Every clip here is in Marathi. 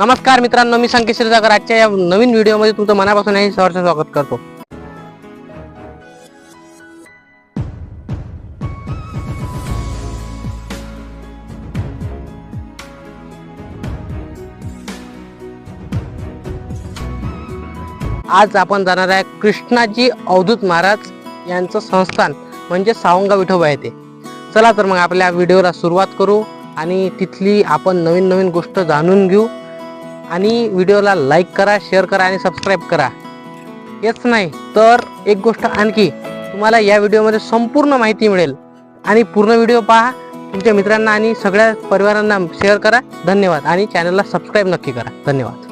नमस्कार मित्रांनो मी संकेत श्रीजागर आजच्या या नवीन व्हिडिओमध्ये तुमचं मनापासून हे सहर्ष स्वागत करतो. आज आपण जाणार आहे कृष्णाजी अवधूत महाराज यांचं संस्थान म्हणजे सावंगा विठोबा येते चला तर मग आपल्या व्हिडिओला सुरुवात करू आणि तिथली आपण नवीन नवीन गोष्ट जाणून घेऊ. आणि व्हिडिओला लाईक करा शेअर करा आणि सबस्क्राईब करा. हेच नाही तर एक गोष्ट आणखी तुम्हाला या व्हिडिओमध्ये संपूर्ण माहिती मिळेल. आणि पूर्ण व्हिडिओ पहा तुमच्या मित्रांना आणि सगळ्या परिवारांना शेअर करा. धन्यवाद. आणि चॅनलला सबस्क्राईब नक्की करा. धन्यवाद.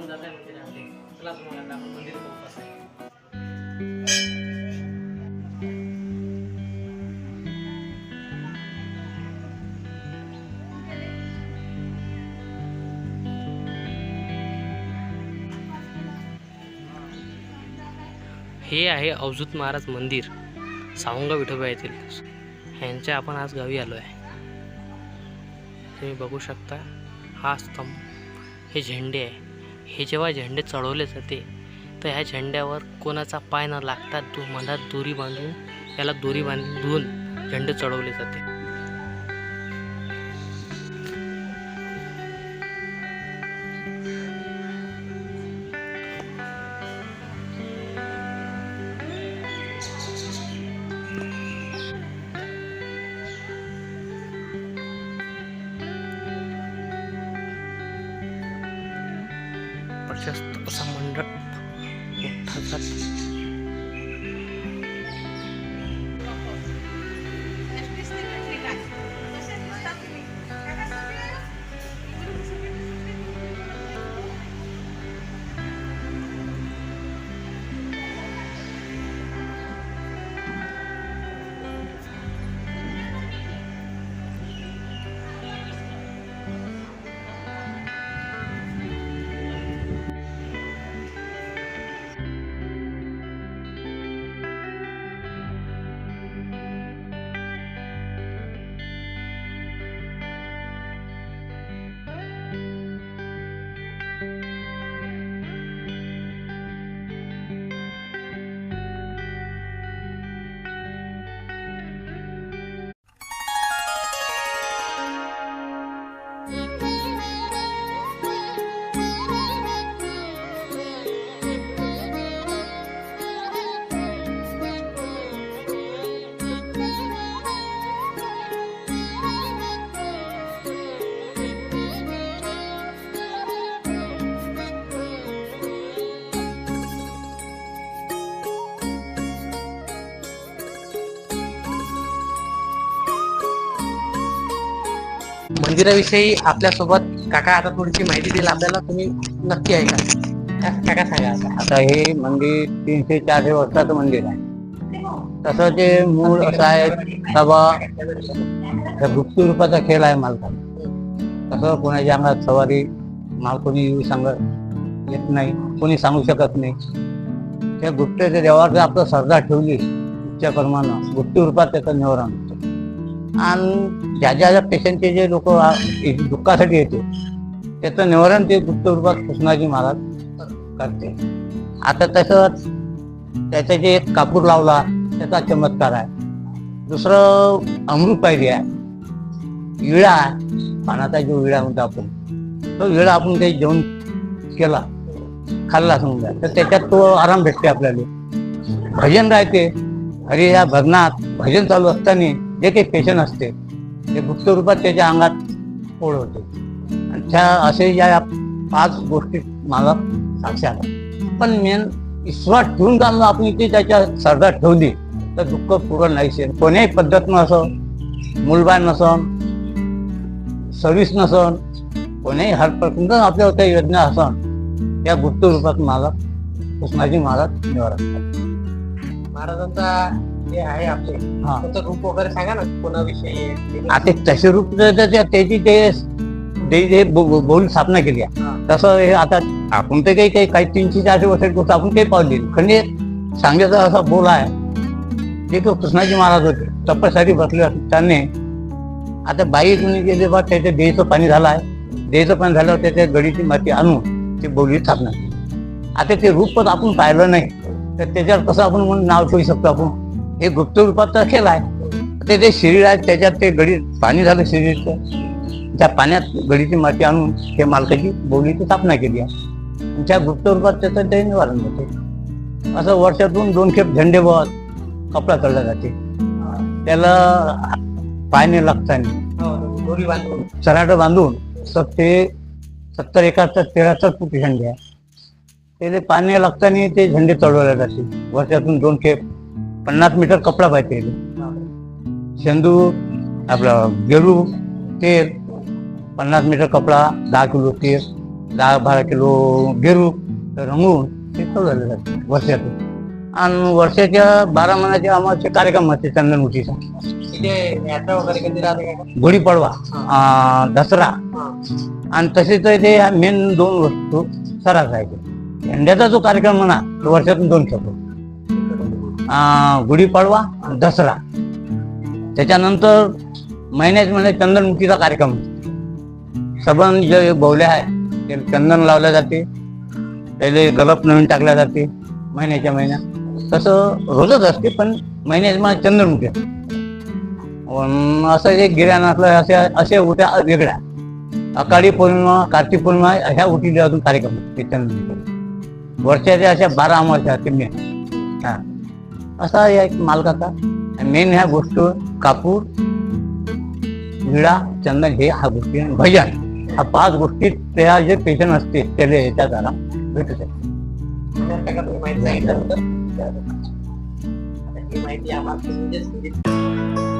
आता आपण जात आहे मंदिरामध्ये चला तुम्हाला आपण मंदिर बघू कसं आहे. हे आहे अवधूत महाराज मंदिर सावंगा विठोबा येथील. ह्यांच्या आपण आज गावी आलो आहे तुम्ही बघू शकता हा स्तंभ हे झेंडे आहे. हे जेव्हा झेंडे चढवले जाते तर ह्या झेंड्यावर कोणाचा पाय न लागता दु मधात दोरी बांधून याला दोरी बांधून झेंडे चढवले जाते. प्रशस्त असा मंडळ मोठा जात. मंदिराविषयी आपल्यासोबत काका आता थोडीशी माहिती देईल. आपल्याला तुम्ही नक्की ऐका. का- काका सांगा आता. आता हे मंदिर तीनशे चारशे वर्षाचं मंदिर आहे. तसं ते मूळ असं आहे सभा गुप्त रूपाचा खेळ आहे मालका तसं कोणाच्या अंगात सवारी माल कोणी येऊ सांगत येत नाही कोणी सांगू शकत नाही. त्या गुप्तेच्या जर आपलं श्रद्धा ठेवली इच्छा प्रमाणे गुप्त रूपात त्याचं निवारण. आणि ज्या ज्या ज्या पेशंटचे जे लोक दुःखासाठी येते त्याचं निवारण ते गुप्त रूपात कृष्णाजी महाराज करते. आता तसंच त्याचं जे एक कापूर लावला त्याचा चमत्कार आहे. दुसरं अमृत पायरी आहे. विळा पानाचा जो विळा म्हणतो आपण तो विळा आपण काही जेवण केला खाल्ला समजा तर त्याच्यात तो आराम भेटते आपल्याला. भजन राहते हरी या भजनात भजन चालू असताना जे काही पेशन असते ते गुप्त रूपात त्याच्या अंगात ओढ होते. आणि त्या असे या पाच गोष्टी मला साक्षात पण मेन विश्वास ठेवून काम आपण इथे त्याच्या श्रद्धा ठेवली तर दुःख पूर्ण नाही शेल कोण्याही पद्धत नसं मुलबाळ नसन सर्विस नसन कोण्याही हर प्रकार आपल्यावर काही योजना असन त्या गुप्त रूपात मला कृष्णाजी महाराज निवारण महाराजांचा जे आहे आपले हा. त्याचं रूप वगैरे सांगा ना कोणाविषयी आहे? आता तसे रूप तर त्या- त्या- त्याची ते ते जे बो- बो- बोल स्थापना केली आहे. हा. तसं हे आता आपण तर काही काही काही तीनशे चारशे वर्षाची गोष्ट आपण काही पावली खंडे सांगायचा असा बोल आहे जे तो कृष्णाजी महाराज होते तपस्यासाठी बसले असते त्यांनी आता बाई कुणी गेले बा त्याच्या देहीचं पाणी झालं आहे. देहीचं पाणी झाल्यावर त्याच्या गडीची माती आणून ती बोलली स्थापना केली. आता ते रूपच आपण पाहिलं नाही. तर त्याच्यावर कसं आपण म्हणून नाव ठेवू शकतो आपण? हे गुप्त रूपाचा खेळ आहे. ते जे शरीर आहे त्याच्यात ते गडी पाणी झालं शरीरचं. त्या पाण्यात गडीची माती आणून त्या मालकाची बोलीची स्थापना केली आहे. त्या गुप्त रूपात त्याचं ते निवारण होते. असं वर्षातून दोन खेप झेंडे बस कपडा चढला जाते. त्याला पायने लागताना दोरी बांधून चराट बांधून तर ते सत्तर एकाहत्तर तेराहत्तर फूट झेंडे आहे. त्याले पाणी लागताना ते झेंडे चढवले जाते. वर्षातून दोन खेप पन्नास मीटर कपडा पाहिजे. शेंदू आपलं गेरू तेल पन्नास मीटर कपडा दहा किलो तेल दहा बारा किलो गेरू रंगून ते चढवले जाते वर्षातून. आणि वर्षाच्या बारा महिन्याचे आम्हाला कार्यक्रम असते राहते का? गुढीपाडवा दसरा. आणि तसेच ते मेन दोन वस्तू सरास आहे. यंदाचा जो कार्यक्रम म्हणा तो वर्षातून दोन खेळतो अं, गुढीपाडवा आणि दसरा. त्याच्यानंतर महिन्याच महिन्यात चंदनमुखीचा कार्यक्रम सबन जे बवले आहे ते चंदन लावल्या जाते. त्याला गलप नवीन टाकल्या जाते महिन्याच्या महिन्यात. तसं रोजच असते पण महिन्याच्या महिन्यात चंदनमुखी असं एक गिऱ्हाण असलं असे असे उठ्या वेगळ्या. अकाळी पौर्णिमा कार्तिक पौर्णिमा ह्या उठी अजून कार्यक्रम चंदनमुखी वर्षाच्या अशा बारा अमावस्या असते हा. असा या एक मालकाचा मेन ह्या गोष्ट कापूर विळा चंदन हे हा गोष्टी भजन. ह्या पाच गोष्टी त्या जे पेशंट असते त्याला याच्या द्वारा भेटू शकते माहिती आम्हाला